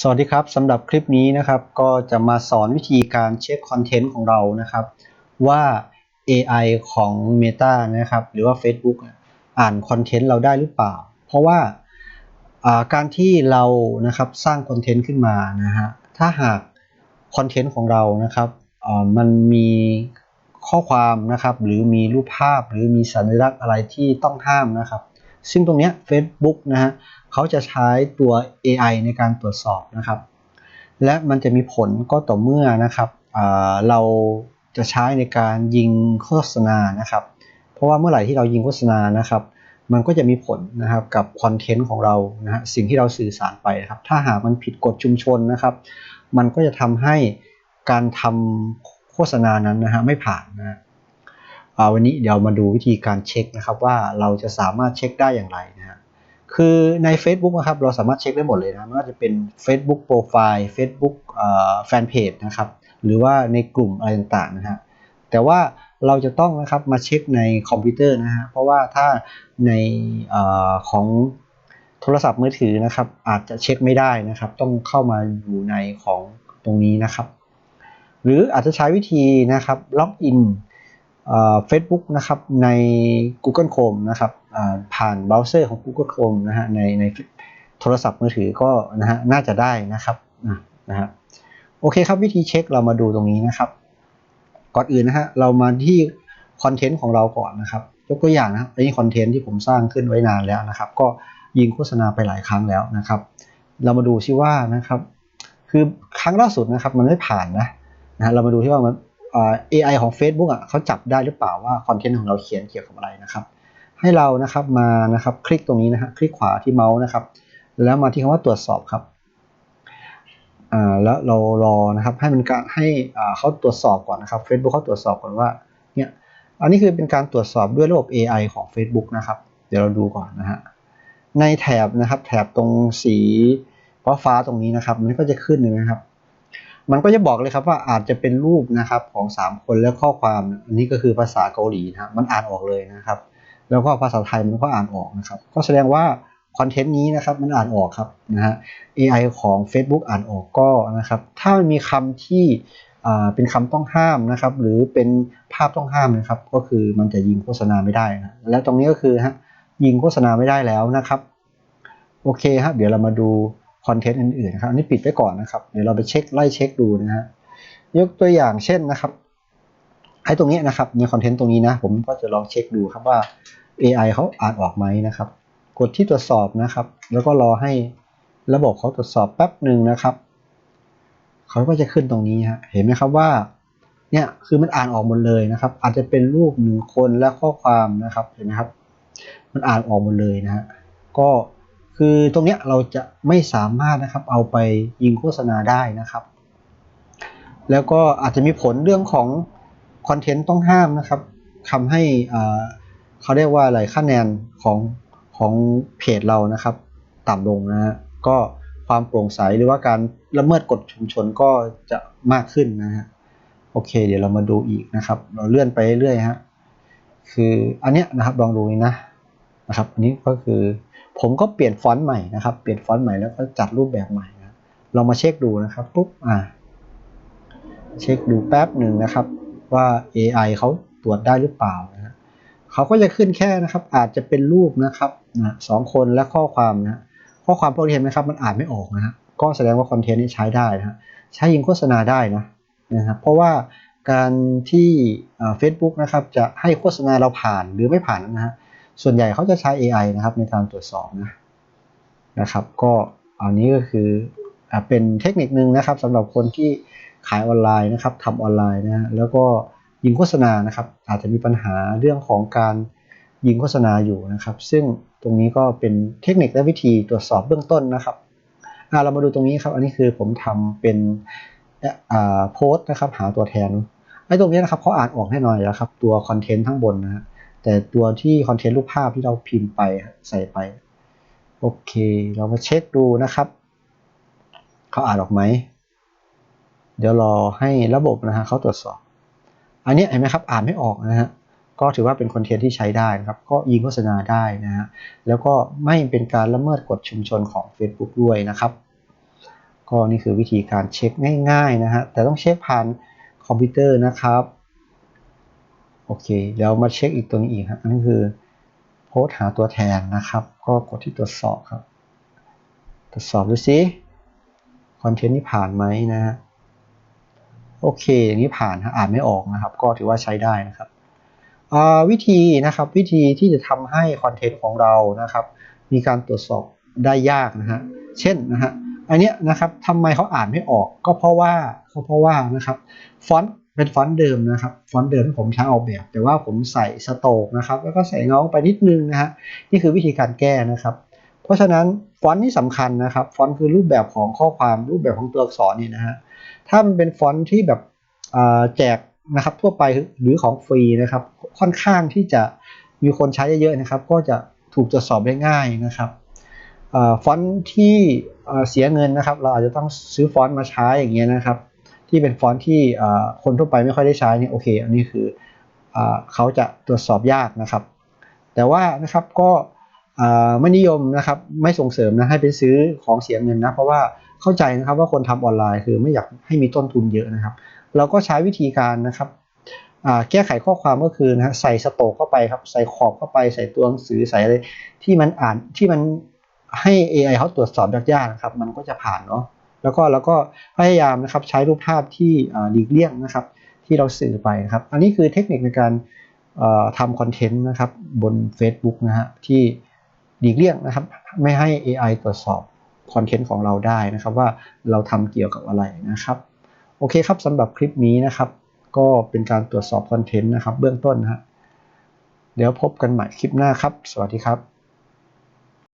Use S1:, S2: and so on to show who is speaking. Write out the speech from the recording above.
S1: สวัสดีครับสำหรับคลิปนี้นะครับก็จะมาสอนวิธีการเช็คคอนเทนต์ของเรานะครับว่า AI ของ Meta นะครับหรือว่า Facebook อ่านคอนเทนต์เราได้หรือเปล่า เพราะว่าการที่เรานะครับสร้างคอนเทนต์ขึ้นมานะฮะถ้าหากคอนเทนต์ของเรานะครับมันมีข้อความนะครับหรือมีรูปภาพหรือมีสัญลักษณ์อะไรที่ต้องห้ามนะครับ ซึ่งตรงนี้ Facebook นะฮะเขาจะใช้ตัว AI ในการตรวจสอบนะครับ และมันจะมีผลก็ต่อเมื่อนะครับเราจะใช้ในการยิงโฆษณานะครับ เพราะว่าเมื่อไหร่ที่เรายิงโฆษณานะครับ มันก็จะมีผลนะครับกับคอนเทนต์ของเรานะฮะสิ่งที่เราสื่อสารไปนะครับ ถ้าหากมันผิดกฎชุมชนนะครับ มันก็จะทำให้การทำโฆษณานั้นนะฮะไม่ผ่านนะ วันนี้เดี๋ยวมาดูวิธีการเช็คนะครับว่าเราจะสามารถเช็คได้อย่างไรนะฮะคือใน Facebook นะครับเราสามารถเช็คได้หมดเลยนะไม่ว่าจะเป็น Facebook Profile Facebook แฟนเพจนะครับหรือว่าในกลุ่มอะไรต่างๆนะฮะแต่ว่าเราจะต้องนะครับมาเช็คในคอมพิวเตอร์นะฮะเพราะว่าถ้าในอของโทรศัพท์มือถือนะครับ อาจจะเช็คไม่ได้นะครับ ต้องเข้ามาอยู่ในของตรงนี้นะครับ หรืออาจจะใช้วิธีนะครับล็อกอิน เฟซบุ๊กนะครับใน Google Chrome นะครับผ่านเบราว์เซอร์ของ Google Chrome นะฮะในในโทรศัพท์มือถือก็นะฮะน่าจะได้นะครับนะฮะโอเคครับวิธีเช็คเรามาดูตรงนี้นะครับ ก่อนอื่นนะฮะเรามาที่คอนเทนต์ของเราก่อนนะครับยกตัวอย่างนะอันนี้คอนเทนต์ที่ผมสร้างขึ้นไว้นานแล้วนะครับ ก็ยิงโฆษณาไปหลายครั้งแล้วนะครับ เรามาดูซิว่านะครับ คือครั้งล่าสุดนะครับ มันไม่ผ่านนะนะเรามาดูที่ว่ามัน AI ของ Facebook อะเขาจับได้หรือเปล่าว่าคอนเทนต์ของเราเขียนเกี่ยวกับอะไรนะครับ ให้เรานะครับมานะครับคลิกตรงนี้นะฮะคลิกขวาที่เมาส์นะครับ แล้วมาที่คำว่าตรวจสอบครับอ่าแล้วเรารอนะครับให้มันการให้อ่าเขาตรวจสอบก่อนนะครับ Facebook เขาตรวจสอบก่อนว่าเนี่ยอันนี้คือเป็นการตรวจสอบด้วยระบบ AI ของ Facebook นะครับ เดี๋ยวเราดูก่อนนะฮะในแถบนะครับแถบตรงสีฟ้าฟ้าตรงนี้นะครับ มันก็จะขึ้นนะครับ มันก็จะบอกเลยครับว่าอาจจะเป็นรูปนะครับของ3คนแล้วข้อความอันนี้ก็คือภาษาเกาหลีนะมันอ่านออกเลยนะครับ แล้วก็ภาษาไทยมันก็อ่านออกนะครับ ก็แสดงว่าคอนเทนต์นี้นะครับมันอ่านออกครับนะฮะ AI ของ Facebook อ่านออกก็นะครับ ถ้ามันมีคำที่เป็นคำต้องห้ามนะครับ หรือเป็นภาพต้องห้ามนะครับ ก็คือมันจะยิงโฆษณาไม่ได้นะและตรงนี้ก็คือฮะยิงโฆษณาไม่ได้แล้วนะครับ โอเคครับเดี๋ยวเรามาดู คอนเทนต์อื่นๆครับอันนี้ปิดไว้ก่อนนะครับเดี๋ยวเราไปเช็คไล่เช็คดูนะฮะยกตัวอย่างเช่นนะครับให้ตรงนี้นะครับในคอนเทนต์ตรงนี้นะผมก็จะลองเช็คดูครับว่า AI เขาอ่านออกไหมนะครับ กดที่ตรวจสอบนะครับ แล้วก็รอให้ระบบเขาตรวจสอบแป๊บหนึ่งนะครับเขาก็จะขึ้นตรงนี้ฮะเห็นไหมครับว่าเนี่ยคือมันอ่านออกหมดเลยนะครับ อาจจะเป็นรูปหนึ่งคนและข้อความนะครับเห็นไหมครับ มันอ่านออกหมดเลยนะฮะก็ คือตรงนี้เราจะไม่สามารถนะครับเอาไปยิงโฆษณาได้นะครับ แล้วก็อาจจะมีผลเรื่องของคอนเทนต์ต้องห้ามนะครับทำให้เขาเรียกว่าอะไรค่าแนนของของเพจเรานะครับ ต่ำลงนะฮะก็ความโปร่งใสหรือว่าการละเมิดกฎชุมชนก็จะมากขึ้นนะฮะโอเค เดี๋ยวเรามาดูอีกนะครับ เราเลื่อนไปเรื่อยฮะคืออันเนี้ยนะครับลองดูนะ นะครับอันนี้ก็คือผมก็เปลี่ยนฟอนต์ใหม่นะครับเปลี่ยนฟอนต์ใหม่แล้วก็จัดรูปแบบใหม่นะเรามาเช็คดูนะครับปุ๊บอ่าเช็คดูแป๊บหนึ่งนะครับว่า AI เขาตรวจได้หรือเปล่านะเขาก็จะขึ้นแค่นะครับ อาจจะเป็นรูปนะครับนะสองคนและข้อความนะข้อความพวกนี้เห็นไหมครับมันอ่านไม่ออกนะฮะก็แสดงว่าคอนเทนต์นี้ใช้ได้นะฮะใช้ยิงโฆษณาได้นะนะครับเพราะว่าการที่เฟซบุ๊กนะครับจะให้โฆษณาเราผ่านหรือไม่ผ่านนะฮะ ส่วนใหญ่เขาจะใช้ AI นะครับในการตรวจสอบนะนะครับ ก็อันนี้ก็คือเป็นเทคนิคนึงนะครับสำหรับคนที่ขายออนไลน์นะครับทำออนไลน์นะแล้วก็ยิงโฆษณานะครับ อาจจะมีปัญหาเรื่องของการยิงโฆษณาอยู่นะครับ ซึ่งตรงนี้ก็เป็นเทคนิคและวิธีตรวจสอบเบื้องต้นนะครับเรามาดูตรงนี้ครับ อันนี้คือผมทำเป็นโพสต์นะครับ หาตัวแทนไอ้ตรงนี้นะครับเขาอ่านออกแน่นอนแล้วครับ ตัวคอนเทนต์ทั้งบนนะ แต่ตัวที่คอนเทนต์รูปภาพที่เราพิมพ์ไปใส่ไป โอเค เรามาเช็คดูนะครับ เขาอ่านออกไหม เดี๋ยวรอให้ระบบนะฮะเขาตรวจสอบ อันนี้เห็นไหมครับ อ่านไม่ออกนะฮะก็ถือว่าเป็นคอนเทนต์ที่ใช้ได้นะครับ ก็ยิงโฆษณาได้นะฮะ แล้วก็ไม่เป็นการละเมิดกฎชุมชนของ Facebook ด้วยนะครับ ก็นี่คือวิธีการเช็คง่ายๆนะฮะ แต่ต้องเช็คผ่านคอมพิวเตอร์นะครับ โอเคเดี๋ยวมาเช็คอีกตัวนี้อีกครับอันนี้คือโพสหาตัวแทนนะครับ ก็กดที่ตรวจสอบครับ ตรวจสอบดูซิคอนเทนต์นี้ผ่านไหมนะฮะโอเคอย่างนี้ผ่านฮะอ่านไม่ออกนะครับ ก็ถือว่าใช้ได้นะครับวิธีนะครับวิธีที่จะทำให้คอนเทนต์ของเรานะครับ มีการตรวจสอบได้ยากนะฮะเช่นนะฮะอันนี้นะครับทำไมเขาอ่านไม่ออกก็เพราะว่าก็เพราะว่านะครับฟอนต์ เป็นฟอนต์เดิมนะครับ ฟอนต์เดิมที่ผมใช้ออกแบบ แต่ว่าผมใส่สโตกนะครับ แล้วก็ใส่เงาไปนิดนึงนะฮะ นี่คือวิธีการแก้นะครับ เพราะฉะนั้นฟอนต์นี่สำคัญนะครับ ฟอนต์คือรูปแบบของข้อความ รูปแบบของตัวอักษรนี่นะฮะ ถ้ามันเป็นฟอนต์ที่แบบแจกนะครับทั่วไปหรือของฟรีนะครับ ค่อนข้างที่จะมีคนใช้เยอะๆนะครับ ก็จะถูกตรวจสอบได้ง่ายนะครับฟอนต์ที่เสียเงินนะครับ เราอาจจะต้องซื้อฟอนต์มาใช้อย่างเงี้ยนะครับ ที่เป็นฟอนต์ที่คนทั่วไปไม่ค่อยได้ใช้นี่โอเค อันนี้คือเขาจะตรวจสอบยากนะครับ แต่ว่านะครับก็ไม่นิยมนะครับไม่ส่งเสริมนะให้ไปซื้อของเสียเงินนะเพราะว่าเข้าใจนะครับว่าคนทำออนไลน์คือไม่อยากให้มีต้นทุนเยอะนะครับ เราก็ใช้วิธีการนะครับแก้ไขข้อความก็คือนะใส่สโตกเข้าไปครับใส่ขอบเข้าไปใส่ตัวหนังสือใส่อะไรที่มันอ่านที่มันให้ AI เขาตรวจสอบยากๆนะครับ มันก็จะผ่านเนาะ แล้วก็แล้วก็พยายามนะครับใช้รูปภาพที่หลีกเลี่ยงนะครับ ที่เราสื่อไปนะครับ อันนี้คือเทคนิคในการทำคอนเทนต์นะครับบน Facebook นะฮะที่หลีกเลี่ยงนะครับ ไม่ให้ AI ตรวจสอบคอนเทนต์ของเราได้นะครับ ว่าเราทำเกี่ยวกับอะไรนะครับ โอเคครับสำหรับคลิปนี้นะครับ ก็เป็นการตรวจสอบคอนเทนต์นะครับ เบื้องต้นนะฮะเดี๋ยวพบกันใหม่คลิปหน้าครับ สวัสดีครับ